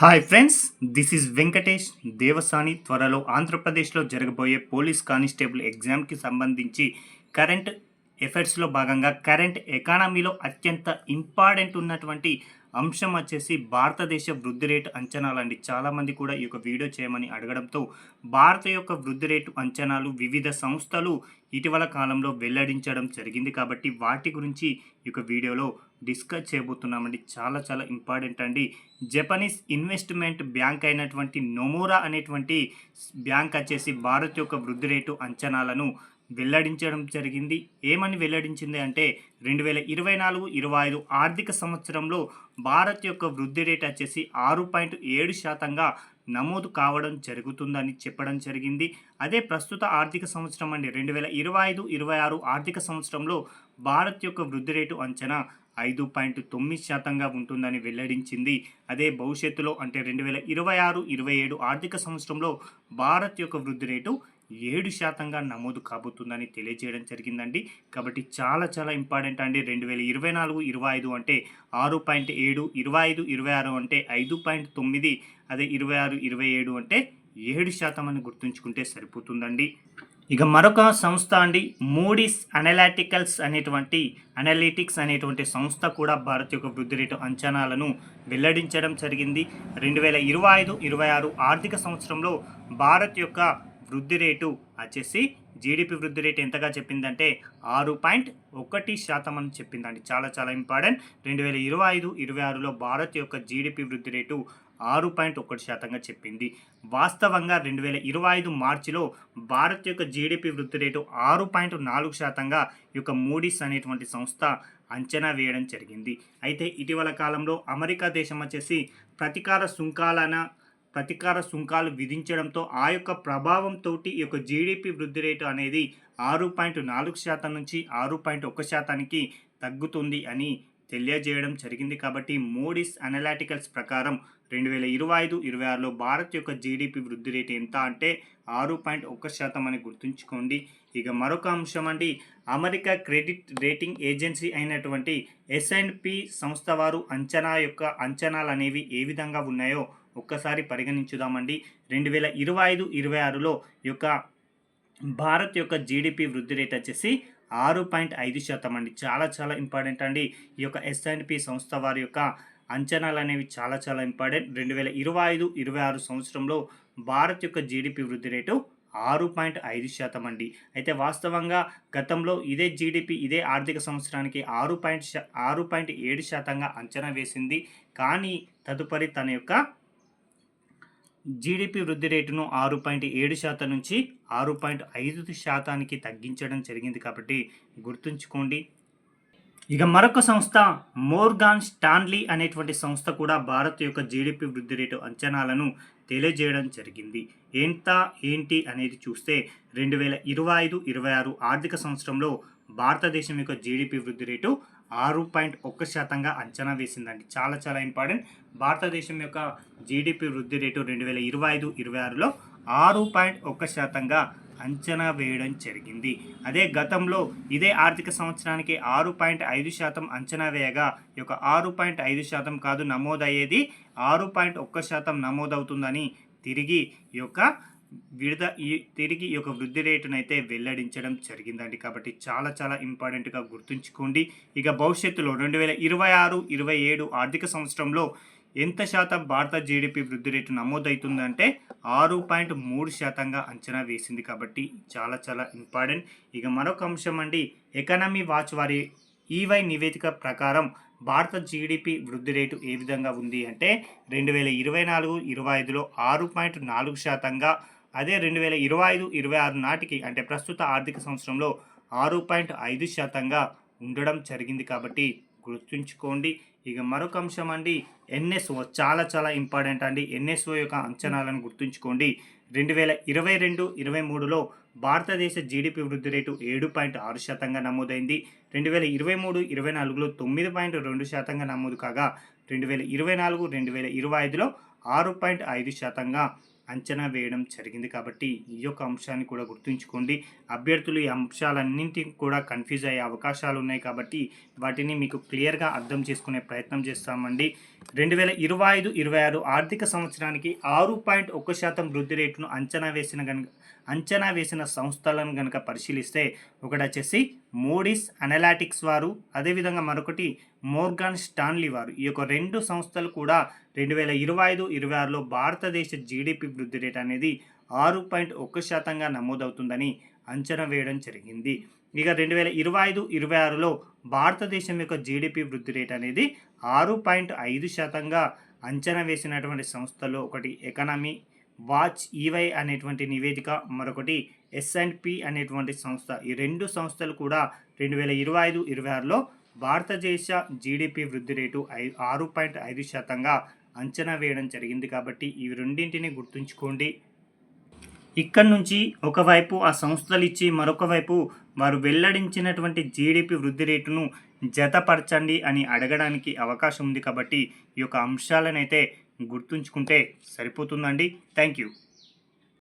Hi friends this is Venkatesh Devasani త్వరలో ఆంధ్రప్రదేశ్లో జరగబోయే పోలీస్ కానిస్టేబుల్ ఎగ్జామ్కి సంబంధించి కరెంట్ ఎఫర్ట్స్లో భాగంగా కరెంట్ ఎకానమీలో అత్యంత ఇంపార్టెంట్ ఉన్నటువంటి అంశం వచ్చేసి భారతదేశ వృద్ధి రేటు అంచనాలండి. చాలామంది కూడా ఈ యొక్క వీడియో చేయమని అడగడంతో భారత యొక్క వృద్ధి రేటు అంచనాలు వివిధ సంస్థలు ఇటీవల కాలంలో వెల్లడించడం జరిగింది కాబట్టి వాటి గురించి ఈ యొక్క వీడియోలో డిస్కస్ చేయబోతున్నామండి. చాలా చాలా ఇంపార్టెంట్ అండి. జపనీస్ ఇన్వెస్ట్మెంట్ బ్యాంక్ అయినటువంటి నొమోరా అనేటువంటి బ్యాంక్ వచ్చేసి భారత్ యొక్క వృద్ధి రేటు అంచనాలను వెల్లడించడం జరిగింది. ఏమని వెల్లడించింది అంటే రెండు వేల ఇరవై నాలుగు ఇరవై ఐదు ఆర్థిక సంవత్సరంలో భారత్ యొక్క వృద్ధి రేట్ వచ్చేసి ఆరు పాయింట్ ఏడు శాతంగా నమోదు కావడం జరుగుతుందని చెప్పడం జరిగింది. అదే ప్రస్తుత ఆర్థిక సంవత్సరం అండి రెండు వేల ఇరవై ఐదు ఇరవై ఆరు ఆర్థిక సంవత్సరంలో భారత్ యొక్క వృద్ధి రేటు అంచనా ఐదు పాయింట్ తొమ్మిది శాతంగా ఉంటుందని వెల్లడించింది. అదే భవిష్యత్తులో అంటే రెండు వేల ఇరవై ఆరు ఇరవై ఏడు ఆర్థిక సంవత్సరంలో భారత్ యొక్క వృద్ధి రేటు ఏడు శాతంగా నమోదు కాబోతుందని తెలియజేయడం జరిగిందండి. కాబట్టి చాలా చాలా ఇంపార్టెంట్ అండి. రెండు వేల ఇరవై నాలుగు ఇరవై ఐదు అంటే ఆరు పాయింట్ ఏడు ఇరవై ఐదు ఇరవై ఆరు అంటే ఐదు పాయింట్ తొమ్మిది అదే ఇరవై ఆరు ఇరవై ఏడు అంటే ఏడు శాతం అని గుర్తుంచుకుంటే సరిపోతుందండి. ఇక మరొక సంస్థ అండి మూడీస్ అనలాటికల్స్ అనేటువంటి అనలిటిక్స్ అనేటువంటి సంస్థ కూడా భారత్ యొక్క వృద్ధి రేటు అంచనాలను వెల్లడించడం జరిగింది. రెండు వేల ఇరవై ఐదు ఇరవై ఆరు ఆర్థిక సంవత్సరంలో భారత్ యొక్క వృద్ధి రేటు వచ్చేసి జీడిపి వృద్ధి రేటు ఎంతగా చెప్పిందంటే ఆరు పాయింట్ ఒకటి శాతం అని చెప్పిందండి. చాలా చాలా ఇంపార్టెంట్. రెండు వేల ఇరవై ఐదు ఇరవై ఆరులో భారత్ యొక్క జీడిపి వృద్ధి రేటు ఆరు పాయింట్ ఒకటి శాతంగా చెప్పింది. వాస్తవంగా రెండు వేల ఇరవై ఐదు మార్చిలో భారత్ యొక్క జీడిపి వృద్ధి రేటు ఆరు పాయింట్ నాలుగు శాతంగా ఈ యొక్క మూడీస్ అనేటువంటి సంస్థ అంచనా వేయడం జరిగింది. అయితే ఇటీవల కాలంలో అమెరికా దేశం వచ్చేసి ప్రతీకార సుంకాలన ప్రతికార సుంకాలు విధించడంతో ఆ యొక్క ప్రభావంతో ఈ యొక్క జీడిపి వృద్ధి రేటు అనేది ఆరు పాయింట్ నాలుగు శాతం నుంచి ఆరు పాయింట్ ఒక శాతానికి తగ్గుతుంది అని తెలియజేయడం జరిగింది. కాబట్టి మోడీస్ అనలాటికల్స్ ప్రకారం రెండు వేల ఇరవై ఐదు ఇరవై ఆరులో భారత్ యొక్క జీడిపి వృద్ధి రేటు ఎంత అంటే ఆరు పాయింట్ ఒక్క శాతం అని గుర్తుంచుకోండి. ఇక మరొక అంశం అండి అమెరికా క్రెడిట్ రేటింగ్ ఏజెన్సీ అయినటువంటి ఎస్ఎన్పి సంస్థ వారు అంచనా యొక్క అంచనాలు అనేవి ఏ విధంగా ఉన్నాయో ఒక్కసారి పరిగణించుదామండి. రెండు వేల ఇరవై ఐదు ఇరవై ఆరులో యొక్క భారత్ యొక్క జీడిపి వృద్ధి రేట్ వచ్చేసి ఆరు పాయింట్ ఐదు శాతం అండి. చాలా చాలా ఇంపార్టెంట్ అండి. ఈ యొక్క ఎస్ఎన్పి సంస్థ వారి యొక్క అంచనాలు అనేవి చాలా చాలా ఇంపార్టెంట్. రెండు వేల ఇరవై ఐదు ఇరవై ఆరు సంవత్సరంలో భారత్ యొక్క జీడిపి వృద్ధి రేటు ఆరు పాయింట్ ఐదు శాతం అండి. అయితే వాస్తవంగా గతంలో ఇదే జీడిపి ఇదే ఆర్థిక సంవత్సరానికి ఆరు పాయింట్ ఆరు పాయింట్ ఏడు శాతంగా అంచనా వేసింది. కానీ తదుపరి తన యొక్క జీడిపి వృద్ధి రేటును ఆరు పాయింట్ ఏడు శాతం నుంచి ఆరు పాయింట్ ఐదు శాతానికి తగ్గించడం జరిగింది కాబట్టి గుర్తుంచుకోండి. ఇక మరొక సంస్థ మోర్గాన్ స్టాన్లీ అనేటువంటి సంస్థ కూడా భారత్ యొక్క జీడిపి వృద్ధి రేటు అంచనాలను తెలియజేయడం జరిగింది. ఎంత ఏంటి అనేది చూస్తే రెండు వేల ఇరవై ఐదు ఇరవై ఆరు ఆర్థిక సంవత్సరంలో భారతదేశం యొక్క జీడిపి వృద్ధి రేటు ఆరు పాయింట్ ఒక్క శాతంగా అంచనా వేసిందండి. చాలా చాలా ఇంపార్టెంట్. భారతదేశం యొక్క జీడిపి వృద్ధి రేటు రెండు వేల ఇరవై ఐదు ఇరవై ఆరులో ఆరు పాయింట్ ఒక్క శాతంగా అంచనా వేయడం జరిగింది. అదే గతంలో ఇదే ఆర్థిక సంవత్సరానికి ఆరు పాయింట్ ఐదు శాతం అంచనా వేయగా ఈ యొక్క ఆరు పాయింట్ ఐదు శాతం కాదు నమోదయ్యేది ఆరు పాయింట్ ఒక్క శాతం నమోదవుతుందని తిరిగి ఈ యొక్క విడత ఈ తిరిగి ఈ యొక్క వృద్ధి రేటును అయితే వెల్లడించడం జరిగిందండి. కాబట్టి చాలా చాలా ఇంపార్టెంట్గా గుర్తుంచుకోండి. ఇక భవిష్యత్తులో రెండు వేల ఇరవై ఆరు ఇరవై ఏడు ఆర్థిక సంవత్సరంలో ఎంత శాతం భారత జీడిపి వృద్ధి రేటు నమోదవుతుందంటే ఆరు పాయింట్ మూడు శాతంగా అంచనా వేసింది. కాబట్టి చాలా చాలా ఇంపార్టెంట్. ఇక మరొక అంశం అండి ఎకానమీ వాచ్ వారి ఈవై నివేదిక ప్రకారం భారత జీడిపి వృద్ధి రేటు ఏ విధంగా ఉంది అంటే రెండు వేల ఇరవై నాలుగు ఇరవై ఐదులో ఆరు పాయింట్ నాలుగు శాతంగా అదే రెండు వేల ఇరవై ఐదు ఇరవై ఆరు నాటికి అంటే ప్రస్తుత ఆర్థిక సంవత్సరంలో ఆరు పాయింట్ ఐదు శాతంగా ఉండడం జరిగింది కాబట్టి గుర్తుంచుకోండి. ఇక మరొక అంశం అండి ఎన్ఎస్ఓ చాలా చాలా ఇంపార్టెంట్ అండి. ఎన్ఎస్ఓ యొక్క అంచనాలను గుర్తుంచుకోండి. రెండు వేల ఇరవై రెండు ఇరవై మూడులో భారతదేశ జీడిపి వృద్ధి రేటు ఏడు పాయింట్ ఆరు శాతంగా నమోదైంది. రెండు వేల ఇరవై మూడు ఇరవై నాలుగులో తొమ్మిది పాయింట్ రెండు శాతంగా నమోదు కాగా రెండు వేల ఇరవై నాలుగు రెండు వేల ఇరవై ఐదులో ఆరు పాయింట్ ఐదు శాతంగా అంచనా వేయడం జరిగింది కాబట్టి ఈ యొక్క అంశాన్ని కూడా గుర్తుంచుకోండి. అభ్యర్థులు ఈ అంశాలన్నింటికి కూడా కన్ఫ్యూజ్ అయ్యే అవకాశాలు ఉన్నాయి కాబట్టి వాటిని మీకు క్లియర్గా అర్థం చేసుకునే ప్రయత్నం చేస్తామండి. రెండు వేల ఇరవై ఐదు ఇరవై ఆరు ఆర్థిక సంవత్సరానికి ఆరు పాయింట్ ఒక్క శాతం వృద్ధి రేటును అంచనా వేసిన కనుక అంచనా వేసిన సంస్థలను కనుక పరిశీలిస్తే ఒకటి వచ్చేసి మోడీస్ అనలాటిక్స్ వారు అదేవిధంగా మరొకటి మోర్గాన్ స్టాన్లీ వారు. ఈ యొక్క రెండు సంస్థలు కూడా రెండు వేల ఇరవై ఐదు ఇరవై ఆరులో భారతదేశ జీడిపి వృద్ధి రేట్ అనేది ఆరు పాయింట్ ఒక్క శాతంగా నమోదవుతుందని అంచనా వేయడం జరిగింది. ఇక రెండు వేల ఇరవై ఐదు ఇరవై ఆరులో భారతదేశం యొక్క జీడిపి వృద్ధి రేట్ అనేది ఆరు పాయింట్ ఐదు శాతంగా అంచనా వేసినటువంటి సంస్థలో ఒకటి ఎకనామీ వాచ్ ఈవై అనేటువంటి నివేదిక మరొకటి ఎస్ అండ్ పి అనేటువంటి సంస్థ. ఈ రెండు సంస్థలు కూడా రెండు వేల ఇరవై ఐదు ఇరవై ఆరులో భారతదేశ జీడిపి వృద్ధి రేటు ఐ ఆరు పాయింట్ ఐదు శాతంగా అంచనా వేయడం జరిగింది కాబట్టి ఈ రెండింటిని గుర్తుంచుకోండి. ఇక్కడ నుంచి ఒకవైపు ఆ సంస్థలు ఇచ్చి మరొక వైపు వారు వెల్లడించినటువంటి జీడిపి వృద్ధి రేటును జతపరచండి అని అడగడానికి అవకాశం ఉంది కాబట్టి ఈ యొక్క అంశాలనైతే గుర్తుంచుకుంటే సరిపోతుందండి. Thank you.